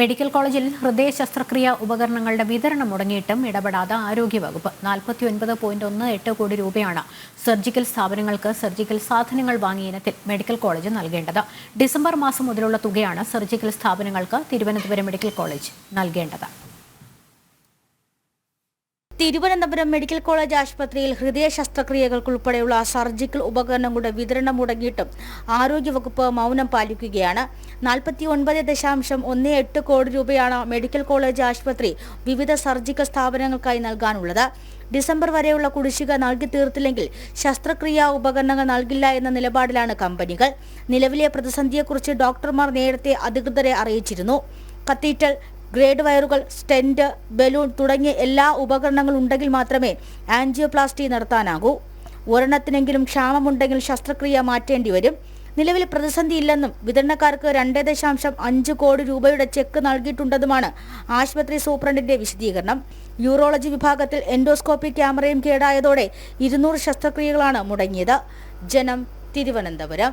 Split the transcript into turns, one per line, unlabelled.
Medical കോളേജിൽ ഹൃദയ ശസ്ത്രക്രിയ ഉപകരണങ്ങളുടെ വിതരണം മുടങ്ങിയിട്ടും ഇടപെടാതെ ആരോഗ്യവകുപ്പ് നാൽപ്പത്തി ഒൻപത് പോയിന്റ് ഒന്ന് എട്ട് കോടി രൂപയാണ് സർജിക്കൽ സ്ഥാപനങ്ങൾക്ക് സർജിക്കൽ സാധനങ്ങൾ വാങ്ങിയ ഇനത്തിൽ മെഡിക്കൽ കോളേജ് നൽകേണ്ടത്. ഡിസംബർ മാസം മുതലുള്ള തുകയാണ് സർജിക്കൽ സ്ഥാപനങ്ങൾക്ക് തിരുവനന്തപുരം മെഡിക്കൽ കോളേജ് നൽകേണ്ടത്.
തിരുവനന്തപുരം മെഡിക്കൽ കോളേജ് ആശുപത്രിയിൽ ഹൃദയ ശസ്ത്രക്രിയകൾക്കുൾപ്പെടെയുള്ള സർജിക്കൽ ഉപകരണങ്ങളുടെ വിതരണം മുടങ്ങിയിട്ടും ആരോഗ്യവകുപ്പ് മൗനം പാലിക്കുകയാണ്. നാൽപ്പത്തി ഒൻപത് ദശാംശം ഒന്ന് എട്ട് കോടി രൂപയാണ് മെഡിക്കൽ കോളേജ് ആശുപത്രി വിവിധ സർജിക്കൽ സ്ഥാപനങ്ങൾക്കായി നൽകാനുള്ളത്. ഡിസംബർ വരെയുള്ള കുടിശ്ശിക നൽകി തീർത്തില്ലെങ്കിൽ ശസ്ത്രക്രിയാ ഉപകരണങ്ങൾ നൽകില്ല എന്ന നിലപാടിലാണ് കമ്പനികൾ. നിലവിലെ പ്രതിസന്ധിയെക്കുറിച്ച് ഡോക്ടർമാർ നേരത്തെ അധികൃതരെ അറിയിച്ചിരുന്നു. കത്തീറ്റൽ ഗ്രേഡ് വയറുകൾ സ്റ്റെന്റ് ബലൂൺ തുടങ്ങിയ എല്ലാ ഉപകരണങ്ങളും ഉണ്ടെങ്കിൽ മാത്രമേ ആൻജിയോപ്ലാസ്റ്റി നടത്താനാകൂ. ഒരെണ്ണത്തിനെങ്കിലും ക്ഷാമമുണ്ടെങ്കിൽ ശസ്ത്രക്രിയ മാറ്റേണ്ടി വരും. നിലവിൽ പ്രതിസന്ധിയില്ലെന്നും വിതരണക്കാർക്ക് രണ്ട് ദശാംശം അഞ്ച് കോടി രൂപയുടെ ചെക്ക് നൽകിയിട്ടുണ്ടെന്നുമാണ് ആശുപത്രി സൂപ്രണ്ടിന്റെ വിശദീകരണം. യൂറോളജി വിഭാഗത്തിൽ എൻഡോസ്കോപ്പി ക്യാമറയും കേടായതോടെ ഇരുന്നൂറ് ശസ്ത്രക്രിയകളാണ് മുടങ്ങിയത്. ജനം തിരുവനന്തപുരം.